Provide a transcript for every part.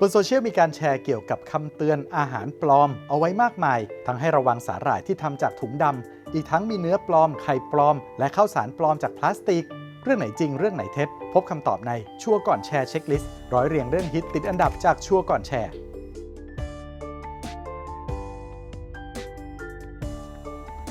บนโซเชียลมีการแชร์เกี่ยวกับคำเตือนอาหารปลอมเอาไว้มากมาย ทั้งให้ระวังสาหร่ายที่ทำจากถุงดำ อีกทั้งมีเนื้อปลอม ไข่ปลอม และข้าวสารปลอมจากพลาสติก เรื่องไหนจริงเรื่องไหนเท็จ พบคำตอบในชัวก่อนแชร์เช็คลิสต์ร้อยเรียงเรื่องฮิตติดอันดับจากชัวก่อนแชร์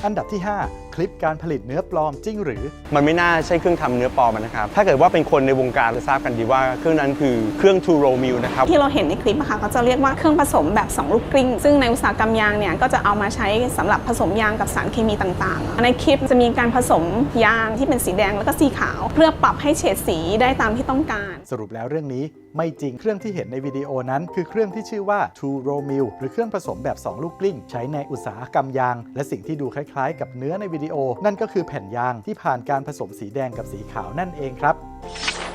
อันดับที่ 5 คลิปการผลิตเนื้อปลอมจริงหรือ มันไม่น่าใช่เครื่องทำเนื้อปลอมนะครับ ถ้าเกิดว่าเป็นคนในวงการจะทราบกันดีว่าเครื่องนั้นคือเครื่อง True Roll Mill นะครับที่เราเห็นในคลิปอะค่ะก็จะเรียกว่าเครื่องผสมแบบ 2 ลูกกลิ้ง ซึ่งในอุตสาหกรรมยางเนี่ยก็จะเอามาใช้สำหรับผสมยางกับสารเคมีต่างๆ ในคลิปจะมีการผสมยางที่เป็นสีแดงแล้วก็สีขาว เพื่อปรับให้เฉดสีได้ตามที่ต้องการ สรุปแล้วเรื่องนี้ ไม่จริง เครื่องที่เห็นในวิดีโอนั้น คือเครื่องที่ชื่อว่า True r o Mill หรือเครื่องผสมแบบ 2 ลูกกลิ้ง ใช้ในอุตสาหกรรมยาง และสิ่งที่ดูคล้ายๆ กับเนื้อในวิดีโอ นั่นก็คือแผ่นยางที่ผ่านการผสมสีแดงกับสีขาวนั่นเองครับ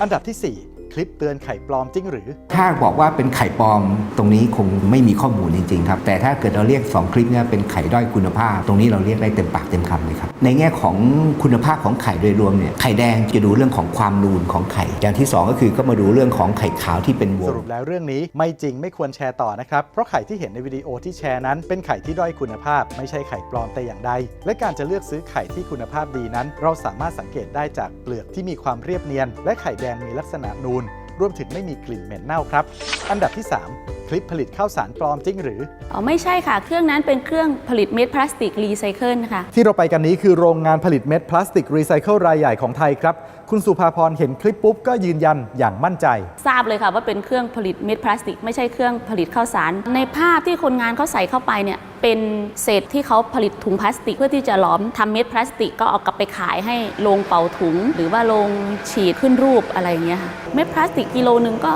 อันดับที่ 4 คลิปเตือนไข่ปลอมจริงหรือ ถ้าบอกว่าเป็นไข่ปลอมตรงนี้คงไม่มีข้อมูลจริงๆครับ แต่ถ้าเกิดเราเรียก 2 คลิปเนี่ยเป็นไข่ด้อยคุณภาพ ตรงนี้เราเรียกได้เต็มปากเต็มคำเลยครับ ในแง่ของคุณภาพของไข่โดยรวมเนี่ย ไข่แดงจะดูเรื่องของความนูนของไข่ อย่างที่ 2 ก็คือก็มาดูเรื่องของไข่ขาวที่เป็นวสงรุปแล้วเรื่องนี้ไม่จริงไม่ควรแชร์ต่อนะครับ เพราะไข่ที่เห็นในวิดีโอที่แชร์นั้น เป็นไข่ที่ด้อยคุณภาพ ไม่ใช่ไข่ปลอมแต่อย่างใด และการจะเลือกซื้อไข่ที่คุณภาพดีนั้น เราสามารถสังเกตได้จากเปลือกที่มีความเรียบเนียน และไข่แดงมีลักษณะนูน รวมถึงไม่มีกลิ่นเหม็นเน่าครับ อันดับที่ 3 คลิปผลิตข้าวสารปลอมจริงหรือ อ๋อไม่ใช่ค่ะ เครื่องนั้นเป็นเครื่องผลิตเม็ดพลาสติกรีไซเคิลค่ะ ที่เราไปกันนี้คือโรงงานผลิตเม็ดพลาสติกรีไซเคิลรายใหญ่ของไทยครับ คุณสุภาพรเห็นคลิปปุ๊บก็ยืนยันอย่างมั่นใจ ทราบเลยค่ะว่าเป็นเครื่องผลิตเม็ดพลาสติก ไม่ใช่เครื่องผลิตข้าวสาร ในภาพที่คนงานเขาใส่เข้าไปเนี่ยเป็นเศษที่เขาผลิตถุงพลาสติก เพื่อที่จะหลอมทำเม็ดพลาสติกก็เอากลับไปขายให้โรงเป่าถุง หรือว่าโรงฉีดขึ้นรูปอะไรอย่างเงี้ยค่ะเม็ดพลาสติกกิโลหนึ่งก็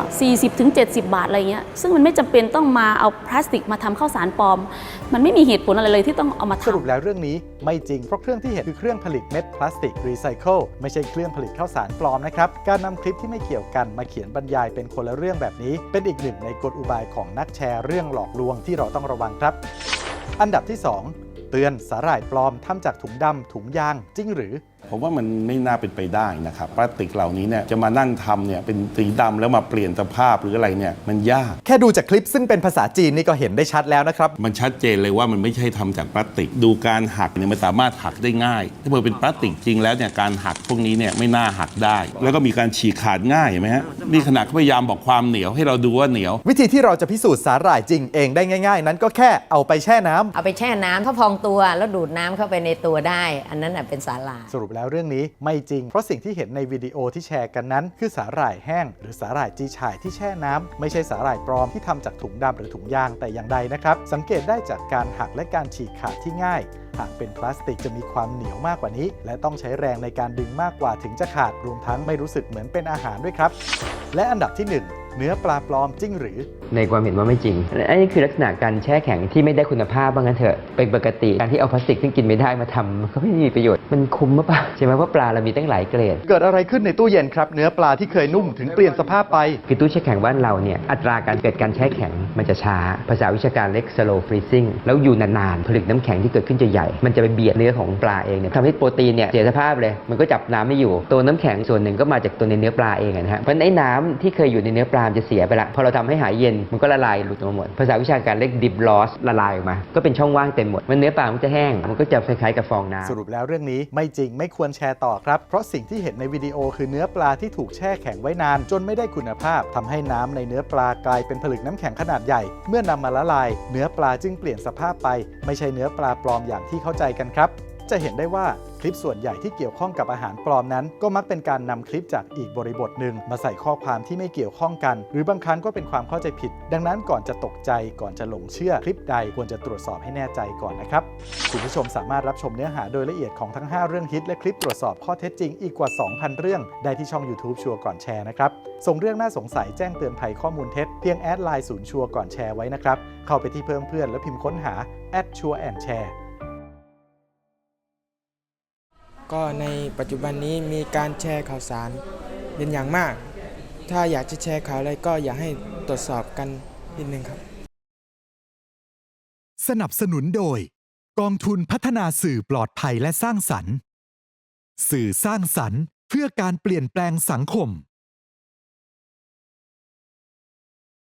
40-70 บาทอะไรเงี้ยซึ่งมันไม่จำเป็นต้องมาเอาพลาสติกมาทำข้าวสารปลอม มันไม่มีเหตุผลอะไรเลยที่ต้องเอามาสรุปแล้วเรื่องนี้ไม่จริงเพราะเครื่องที่เห็นคือเครื่องผลิตเม็ดพลาสติกรีไซเคิลไม่ใช่เครื่องผลิตข้าวสารปลอมนะครับการนำคลิปที่ไม่เกี่ยวกันมาเขียนบรรยายเป็นคนละเรื่องแบบนี้ เป็นอีกหนึ่งในกลอุบายของนักแชร์เรื่องหลอกลวงที่เราต้องระวังครับ อันดับที่ 2 เตือนสาหร่ายปลอมทำจากถุงดำถุงยางจริงหรือ ผมว่ามันไม่น่าเป็นไปได้นะครับพลาสติกเหล่านี้เนี่ยจะมานั่งทำเนี่ยเป็นสีดำแล้วมาเปลี่ยนสภาพหรืออะไรเนี่ยมันยาก แค่ดูจากคลิปซึ่งเป็นภาษาจีนนี่ก็เห็นได้ชัดแล้วนะครับ มันชัดเจนเลยว่ามันไม่ใช่ทำจากพลาสติก ดูการหักเนี่ยมันสามารถหักได้ง่าย ถ้าเกิดเป็นพลาสติกจริงแล้วเนี่ยการหักพวกนี้เนี่ยไม่น่าหักได้ แล้วก็มีการฉีกขาดง่ายเห็นไหมฮะนี่ขนาดเขาพยายามบอกความเหนียวให้เราดูว่าเหนียว วิธีที่เราจะพิสูจน์สาหร่ายจริงเองได้ง่าย ๆ นั้นก็แค่เอาไปแช่น้ำเอาไปแช่น้ำถ้าพองตัวแล้วดูดน้ำเข้าไปในตัวได้ อันนั้นน่ะเป็นสาหร่าย สรุปแล้วเรื่องนี้ไม่จริง เพราะสิ่งที่เห็นในวิดีโอที่แชร์กันนั้น คือสาหร่ายแห้ง หรือสาหร่ายจีฉ่ายที่แช่น้ำไม่ใช่สาหร่ายปลอมที่ทำจากถุงดำหรือถุงยางแต่อย่างใดนะครับ สังเกตได้จากการหักและการฉีกขาดที่ง่ายหากเป็นพลาสติกจะมีความเหนียวมากกว่านี้ และต้องใช้แรงในการดึงมากกว่าถึงจะขาดรวมทั้งไม่รู้สึกเหมือนเป็นอาหารด้วยครับ และอันดับที่หนึ่งเนื้อปลาปลอมจริงหรือ ในความเห็นว่าไม่จริงและอันนี้คือลักษณะการแช่แข็งที่ไม่ได้คุณภาพว่างั้นเถอะ เป็นปกติการที่เอาพลาสติกซึ่งกินไม่ได้มาทำมันก็ไม่มีประโยชน์ มันคุ้มหรือเปล่าใช่ไหมว่าปลาเรามีตั้งหลายเกรด เกิดอะไรขึ้นในตู้เย็นครับ เนื้อปลาที่เคยนุ่มถึงเปลี่ยนสภาพไป คือตู้แช่แข็งบ้านเราเนี่ยอัตราการเกิดการแช่แข็งมันจะช้า ภาษาวิชาการเรียก slow freezing แล้วอยู่นานๆผลึกน้ำแข็งที่เกิดขึ้นจะใหญ่ มันจะไปเบียดเนื้อของปลาเองเนี่ยทำให้โปรตีนเนี่ยเสียสภาพเลย มันก็จับน้ำไม่อยู่ ตัวน้ำแข็งส่วนหนึ่งก็มาจากตัวในเนื้อปลาเองอะนะฮะเพราะฉะนั้นไอ้น้ำที่เคยอยู่ในเนื้อปลามันจะเสียไปละพอเราทำให้หายเย็นมันก็ละลายหลุดออกมาหมด ภาษาวิชาการเรียก dip loss ละลายออกมา ก็เป็นช่องว่างเต็มหมด มันเนื้อปลามันจะแห้ง มันก็จะคล้ายๆกับฟองน้ำสรุปแล้วเรื่องนี้ไม่จริงไม่ควรแชร์ต่อครับ เพราะสิ่งที่เห็นในวิดีโอคือเนื้อปลาที่ถูกแช่แข็งไว้นาน จนไม่ได้คุณภาพทำให้น้ำในเนื้อปลากลายเป็นผลึกน้ำแข็งขนาดใหญ่ เมื่อนำมาละลาย เนื้อปลาจึงเปลี่ยนสภาพไป ไม่ใช่เนื้อปลาปลอมอย่างที่เข้าใจกันครับ จะเห็นได้ว่าคลิปส่วนใหญ่ที่เกี่ยวข้องกับอาหารปลอมนั้น ก็มักเป็นการนำคลิปจากอีกบริบทหนึ่งมาใส่ข้อความที่ไม่เกี่ยวข้องกัน หรือบางครั้งก็เป็นความเข้าใจผิด ดังนั้นก่อนจะตกใจก่อนจะหลงเชื่อคลิปใดควรจะตรวจสอบให้แน่ใจก่อนนะครับคุณผู้ชมสามารถรับชมเนื้อหาโดยละเอียดของทั้ง 5 เรื่องฮิตและคลิปตรวจสอบข้อเท็จจริงอีกกว่า 2,000 เรื่องได้ที่ช่อง YouTube ชัวร์ก่อนแชร์นะครับส่งเรื่องน่าสงสัยแจ้งเตือนภัยข้อมูลเท็จเพียงแอดไลน์ศูนย์ชัวร์ก่อนแชร์ไว้นะครับเข้าไปที่เพิ่มเพื่อนแล้วพิมพ์ค้นหาแอดชัวร์แอนแชร์ ก็ในปัจจุบันนี้มีการแชร์ข่าวสารเป็นอย่างมาก ถ้าอยากจะแชร์ข่าวอะไรก็อยากให้ตรวจสอบกันนิดนึงครับ สนับสนุนโดย กองทุนพัฒนาสื่อปลอดภัยและสร้างสรรค์ สื่อสร้างสรรค์เพื่อการเปลี่ยนแปลงสังคม